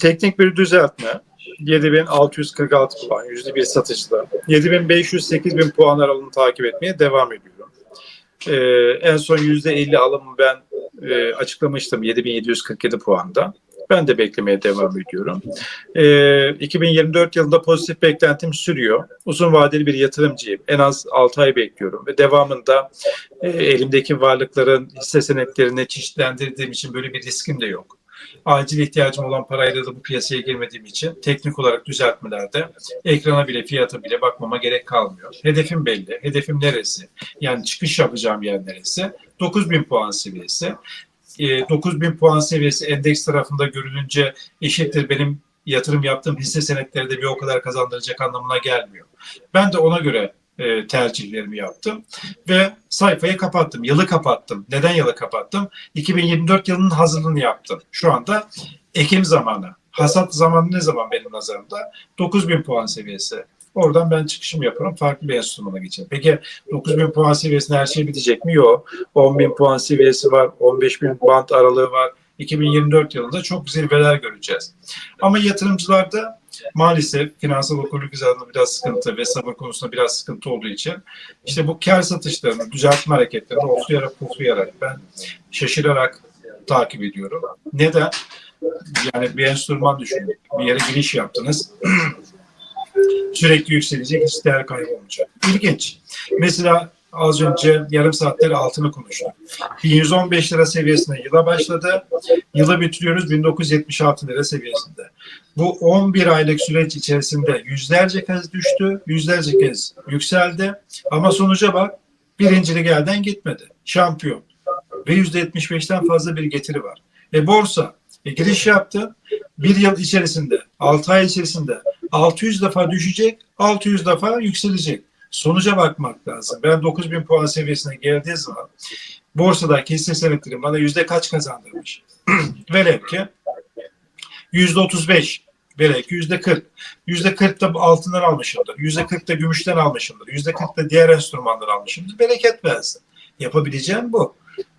teknik bir düzeltme. 7646 puan, %1 satışla. 7500-8000 puan aralığını takip etmeye devam ediyorum. Ee, en son %50 alımı ben e, açıklamıştım 7747 puanda. Ben de beklemeye devam ediyorum. Ee, 2024 yılında pozitif beklentim sürüyor. Uzun vadeli bir yatırımcıyım. En az 6 ay bekliyorum ve devamında e, elimdeki varlıkların hisse senetlerini çeşitlendirdiğim için böyle bir riskim de yok. Acil ihtiyacım olan parayla da bu piyasaya girmediğim için teknik olarak düzeltmelerde ekrana bile fiyata bile bakmama gerek kalmıyor. Hedefim belli. Hedefim neresi? Yani çıkış yapacağım yer neresi? 9000 puan seviyesi. E, 9000 puan seviyesi endeks tarafında görülünce eşittir benim yatırım yaptığım hisse senetleri de bir o kadar kazandıracak anlamına gelmiyor. Ben de ona göre e, tercihlerimi yaptım ve sayfayı kapattım. Yılı kapattım. Neden yılı kapattım? 2024 yılının hazırlığını yaptım. Şu anda Ekim zamanı. Hasat zamanı ne zaman benim nazarımda? 9000 puan seviyesi. Oradan ben çıkışımı yaparım. Farklı bir enstrümana geçerim. Peki 9000 puan seviyesinde her şey bitecek mi? Yok. 10.000 puan seviyesi var. 15.000 band aralığı var. 2024 yılında çok zirveler göreceğiz. Ama yatırımcılarda maalesef finansal okulluk hizasında biraz sıkıntı ve sabır konusunda biraz sıkıntı olduğu için işte bu kar satışlarını, düzeltme hareketlerini oflayarak puflayarak ben şaşırarak takip ediyorum. Neden? Yani bir enstrüman düşünün. Bir yere giriş yaptınız. Sürekli yükselecek, hiç değer kaybı olmayacak. İlginç. Mesela az önce yarım saatleri altını konuştuk. 1115 lira seviyesine yıla başladı. Yılı bitiriyoruz 1976 lira seviyesinde. Bu 11 aylık süreç içerisinde yüzlerce kez düştü, yüzlerce kez yükseldi. Ama sonuca bak birincilik elden gitmedi. Şampiyon. Ve %75'ten fazla bir getiri var. E borsa e, giriş yaptı. Bir yıl içerisinde, 6 ay içerisinde 600 defa düşecek, 600 defa yükselecek. Sonuca bakmak lazım. Ben 9000 puan seviyesine geldiği zaman borsadaki hisse senetleri bana yüzde kaç kazandırmış? Velev ki yüzde 35, velev yüzde 40. Yüzde 40 da altından almışımdır. Yüzde 40 da gümüşten almışımdır. Yüzde 40 da diğer enstrümanlar almışımdır. Bereket versin. Yapabileceğim bu.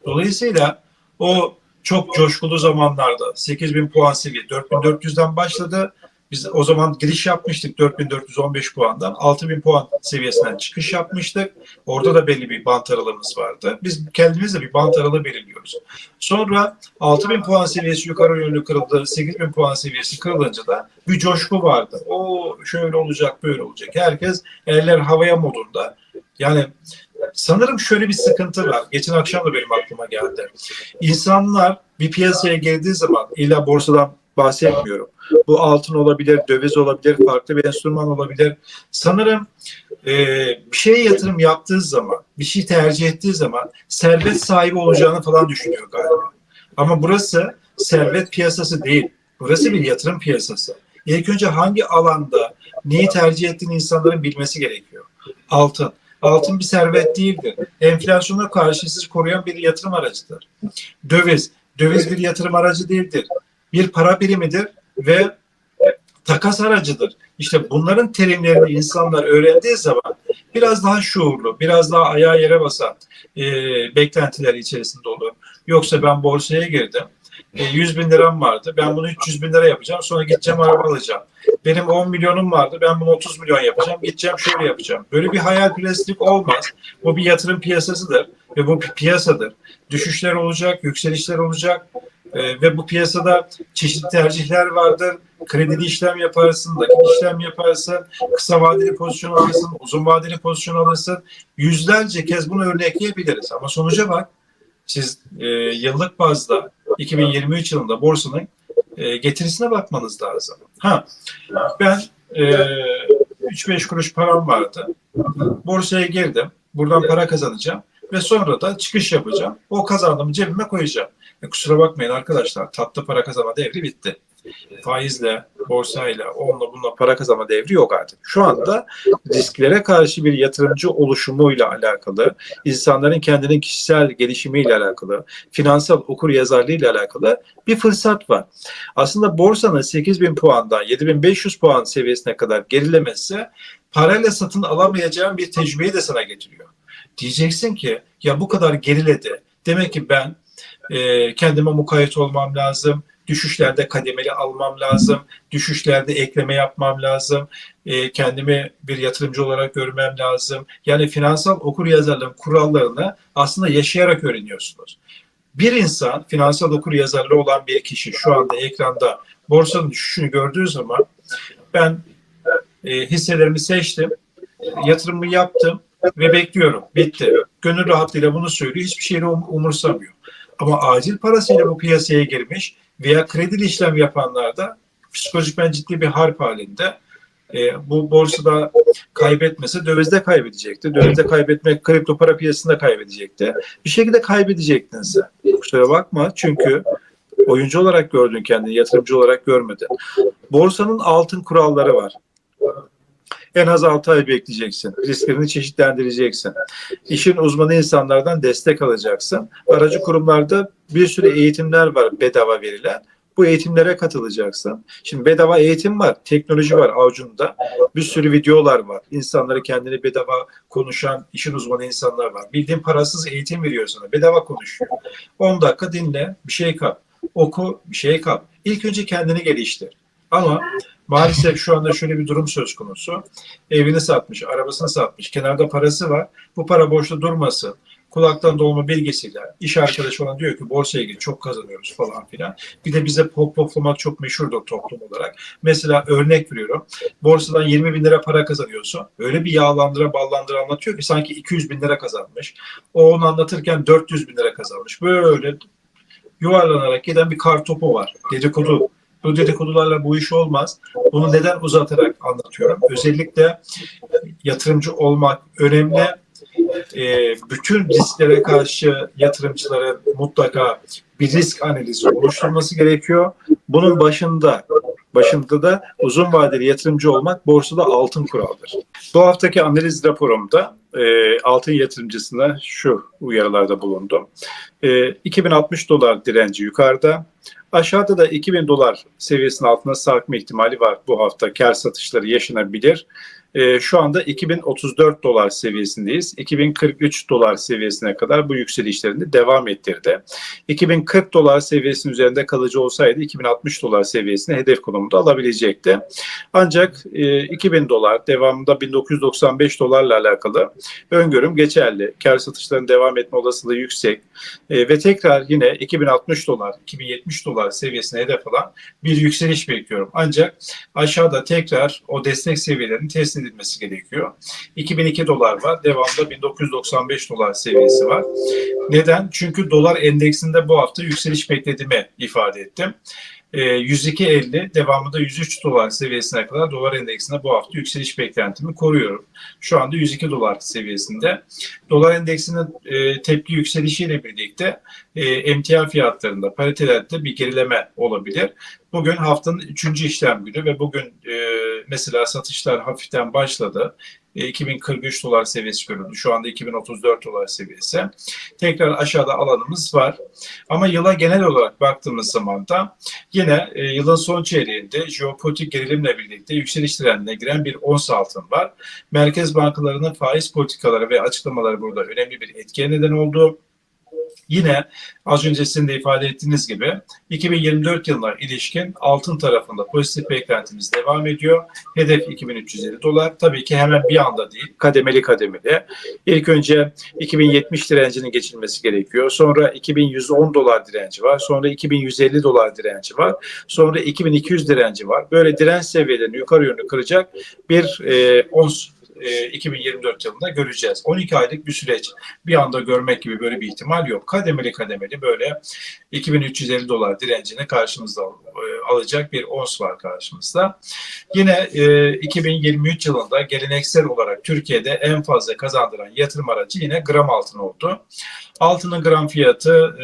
Dolayısıyla o çok coşkulu zamanlarda 8000 puan seviye 4400'den başladı. Biz o zaman giriş yapmıştık 4415 puandan. 6000 puan seviyesinden çıkış yapmıştık. Orada da belli bir bant aralığımız vardı. Biz kendimiz de bir bant aralığı belirliyoruz. Sonra 6000 puan seviyesi yukarı yönlü kırıldı. 8000 puan seviyesi kırılınca da bir coşku vardı. O şöyle olacak, böyle olacak. Herkes eller havaya modunda. Yani sanırım şöyle bir sıkıntı var. Geçen akşam da benim aklıma geldi. İnsanlar bir piyasaya geldiği zaman illa borsadan bahsetmiyorum. Bu altın olabilir, döviz olabilir, farklı bir enstrüman olabilir. Sanırım e, bir şeye yatırım yaptığı zaman, bir şey tercih ettiği zaman servet sahibi olacağını falan düşünüyor galiba. Ama burası servet piyasası değil. Burası bir yatırım piyasası. İlk önce hangi alanda neyi tercih ettiğini insanların bilmesi gerekiyor. Altın. Altın bir servet değildir. Enflasyona karşı sizi koruyan bir yatırım aracıdır. Döviz. Döviz bir yatırım aracı değildir. Bir para birimidir ve takas aracıdır. İşte bunların terimlerini insanlar öğrendiği zaman biraz daha şuurlu, biraz daha ayağa yere basan e, beklentiler içerisinde olur. Yoksa ben borsaya girdim. E, 100 bin liram vardı. Ben bunu 300 bin lira yapacağım. Sonra gideceğim araba alacağım. Benim 10 milyonum vardı. Ben bunu 30 milyon yapacağım. Gideceğim şöyle yapacağım. Böyle bir hayalperestlik olmaz. Bu bir yatırım piyasasıdır. Ve bu bir piyasadır. Düşüşler olacak, yükselişler olacak. Ee, ve bu piyasada çeşitli tercihler vardır. Kredili işlem yaparsın, nakit işlem yaparsın, kısa vadeli pozisyon alırsın, uzun vadeli pozisyon alırsın. Yüzlerce kez bunu örnekleyebiliriz. Ama sonuca bak, siz e, yıllık bazda 2023 yılında borsanın e, getirisine bakmanız lazım. Ha, ben e, 3-5 kuruş param vardı. Borsaya girdim. Buradan para kazanacağım. Ve sonra da çıkış yapacağım. O kazandığımı cebime koyacağım. E, kusura bakmayın arkadaşlar. Tatlı para kazanma devri bitti. Faizle, borsayla, onunla bununla para kazanma devri yok artık. Şu anda risklere karşı bir yatırımcı oluşumuyla alakalı, insanların kendinin kişisel gelişimiyle alakalı, finansal okur yazarlığıyla alakalı bir fırsat var. Aslında borsanın 8000 puandan 7500 puan seviyesine kadar gerilemesi parayla satın alamayacağın bir tecrübeyi de sana getiriyor. Diyeceksin ki ya bu kadar geriledi. Demek ki ben e, kendime mukayyet olmam lazım. Düşüşlerde kademeli almam lazım. Düşüşlerde ekleme yapmam lazım. E, kendimi bir yatırımcı olarak görmem lazım. Yani finansal okur yazarlığın kurallarını aslında yaşayarak öğreniyorsunuz. Bir insan finansal okur yazarlığı olan bir kişi şu anda ekranda borsanın düşüşünü gördüğü zaman ben e, hisselerimi seçtim, yatırımımı yaptım ve bekliyorum. Bitti. Gönül rahatlığıyla bunu söylüyor. Hiçbir şeyle um- umursamıyor. Ama acil parasıyla bu piyasaya girmiş veya kredi işlem yapanlar da psikolojikmen ciddi bir harp halinde. E, bu borsada kaybetmese dövizde kaybedecekti. Dövizde kaybetmek kripto para piyasasında kaybedecekti. Bir şekilde kaybedecektin sen. Kusura bakma çünkü oyuncu olarak gördün kendini, yatırımcı olarak görmedin. Borsanın altın kuralları var. En az 6 ay bekleyeceksin. Risklerini çeşitlendireceksin. İşin uzmanı insanlardan destek alacaksın. Aracı kurumlarda bir sürü eğitimler var bedava verilen. Bu eğitimlere katılacaksın. Şimdi bedava eğitim var, teknoloji var avucunda. Bir sürü videolar var. İnsanları kendini bedava konuşan, işin uzmanı insanlar var. Bildiğin parasız eğitim veriyor sana. Bedava konuşuyor. 10 dakika dinle, bir şey kap. Oku, bir şey kap. İlk önce kendini geliştir. Ama maalesef şu anda şöyle bir durum söz konusu. Evini satmış, arabasını satmış, kenarda parası var. Bu para boşta durmasın. Kulaktan dolma bilgisiyle iş arkadaşı olan diyor ki borsaya gir çok kazanıyoruz falan filan. Bir de bize pop poplamak çok meşhurdur toplum olarak. Mesela örnek veriyorum. Borsadan 20 bin lira para kazanıyorsun. Öyle bir yağlandıra ballandıra anlatıyor ki sanki 200 bin lira kazanmış. O onu anlatırken 400 bin lira kazanmış. Böyle yuvarlanarak giden bir kar topu var. Dedikodu bu dedikodularla bu iş olmaz. Bunu neden uzatarak anlatıyorum? Özellikle yatırımcı olmak önemli. Ee, bütün risklere karşı yatırımcıların mutlaka bir risk analizi oluşturması gerekiyor. Bunun başında başında da uzun vadeli yatırımcı olmak borsada altın kuraldır. Bu haftaki analiz raporumda e, altın yatırımcısına şu uyarılarda bulundum. E, 2060 dolar direnci yukarıda. Aşağıda da 2000 dolar seviyesinin altına sarkma ihtimali var. Bu hafta kar satışları yaşanabilir. E, şu anda 2034 dolar seviyesindeyiz. 2043 dolar seviyesine kadar bu yükselişlerini devam ettirdi. 2040 dolar seviyesinin üzerinde kalıcı olsaydı 2060 dolar seviyesine hedef konumunda alabilecekti. Ancak e, 2000 dolar devamında 1995 dolarla alakalı öngörüm geçerli. Kar satışlarının devam etme olasılığı yüksek E, ve tekrar yine 2060 dolar, 2070 dolar seviyesine hedef alan bir yükseliş bekliyorum. Ancak aşağıda tekrar o destek seviyelerinin test edilmesi gerekiyor. 2002 dolar var. Devamında 1995 dolar seviyesi var. Neden? Çünkü dolar endeksinde bu hafta yükseliş beklediğimi ifade ettim. E, 102.50 devamında 103 dolar seviyesine kadar dolar endeksinde bu hafta yükseliş beklentimi koruyorum. Şu anda 102 dolar seviyesinde. Dolar endeksinin e, tepki yükselişiyle birlikte e, emtia fiyatlarında paritelerde bir gerileme olabilir. Bugün haftanın üçüncü işlem günü ve bugün e, mesela satışlar hafiften başladı. E, 2043 dolar seviyesi görüldü. Şu anda 2034 dolar seviyesi. Tekrar aşağıda alanımız var. Ama yıla genel olarak baktığımız zaman da yine e, yılın son çeyreğinde jeopolitik gerilimle birlikte yükseliş trendine giren bir ons altın var. Merkez bankalarının faiz politikaları ve açıklamaları burada önemli bir etkiye neden oldu. Yine az önce sizin de ifade ettiğiniz gibi 2024 yılına ilişkin altın tarafında pozitif beklentimiz devam ediyor. Hedef 2350 dolar. Tabii ki hemen bir anda değil, kademeli kademeli. İlk önce 2070 direncinin geçilmesi gerekiyor. Sonra 2110 dolar direnci var. Sonra 2150 dolar direnci var. Sonra 2200 direnci var. Böyle direnç seviyelerini yukarı yönlü kıracak bir e, ons e, 2024 yılında göreceğiz. 12 aylık bir süreç. Bir anda görmek gibi böyle bir ihtimal yok. Kademeli kademeli böyle 2350 dolar direncini karşımızda e, alacak bir ons var karşımızda. Yine e, 2023 yılında geleneksel olarak Türkiye'de en fazla kazandıran yatırım aracı yine gram altın oldu. Altının gram fiyatı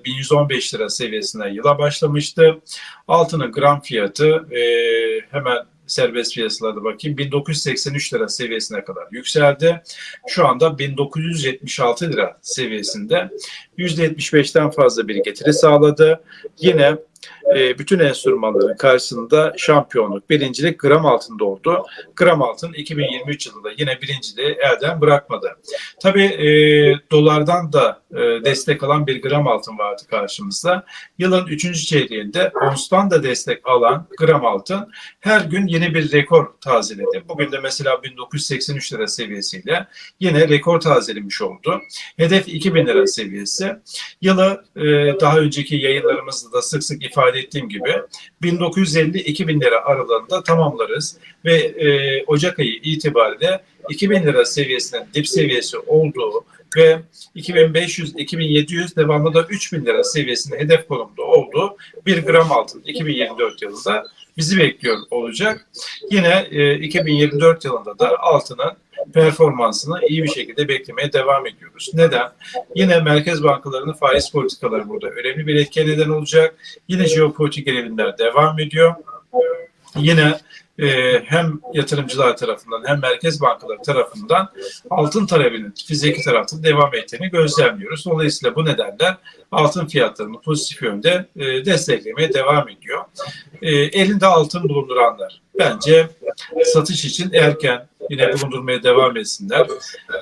e, 1115 lira seviyesine yıla başlamıştı. Altının gram fiyatı e, hemen serbest piyasalarda bakayım 1983 lira seviyesine kadar yükseldi. Şu anda 1976 lira seviyesinde %75'ten fazla bir getiri sağladı. Yine e, bütün enstrümanların karşısında şampiyonluk, birincilik gram altında oldu. Gram altın 2023 yılında yine birinciliği elden bırakmadı. Tabii e, dolardan da e, destek alan bir gram altın vardı karşımızda. Yılın 3. çeyreğinde onstan da destek alan gram altın her gün yeni bir rekor tazeledi. Bugün de mesela 1983 lira seviyesiyle yine rekor tazelemiş oldu. Hedef 2000 lira seviyesi. Yılı e, daha önceki yayınlarımızda da sık sık ifade ettiğim gibi 1950-2000 lira aralığında tamamlarız ve e, Ocak ayı itibariyle 2000 lira seviyesinin dip seviyesi olduğu ve 2500-2700 devamlı da 3000 lira seviyesinde hedef konumda olduğu bir gram altın 2024 yılında bizi bekliyor olacak. Yine e, 2024 yılında da altının performansını iyi bir şekilde beklemeye devam ediyoruz. Neden? Yine merkez bankalarının faiz politikaları burada önemli bir etki neden olacak. Yine jeopolitik gerilimler devam ediyor. Yine e, hem yatırımcılar tarafından hem merkez bankaları tarafından altın talebinin fiziki tarafta devam ettiğini gözlemliyoruz. Dolayısıyla bu nedenle altın fiyatlarını pozitif yönde e, desteklemeye devam ediyor. E, elinde altın bulunduranlar bence satış için erken yine bulundurmaya devam etsinler.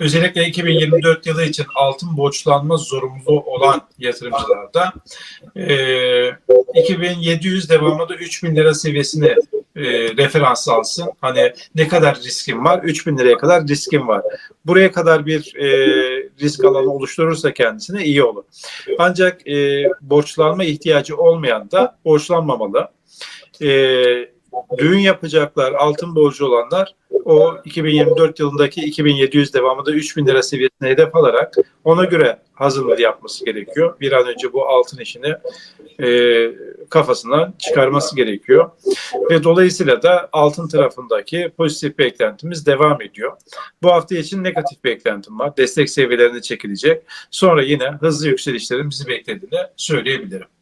Özellikle 2024 yılı için altın borçlanma zorunluluğu olan yatırımcılarda e, 2700 devamında 3000 lira seviyesine e, referans alsın. Hani ne kadar riskim var? 3000 liraya kadar riskim var. Buraya kadar bir e, risk alanı oluşturursa kendisine iyi olur. Ancak e, borçlanma ihtiyacı olmayan da borçlanmamalı. E, düğün yapacaklar, altın borcu olanlar o 2024 yılındaki 2700 devamında 3000 lira seviyesine hedef alarak ona göre hazırlığı yapması gerekiyor. Bir an önce bu altın işini e, kafasından çıkarması gerekiyor. Ve dolayısıyla da altın tarafındaki pozitif beklentimiz devam ediyor. Bu hafta için negatif beklentim var. Destek seviyelerine çekilecek. Sonra yine hızlı yükselişlerin bizi beklediğini söyleyebilirim.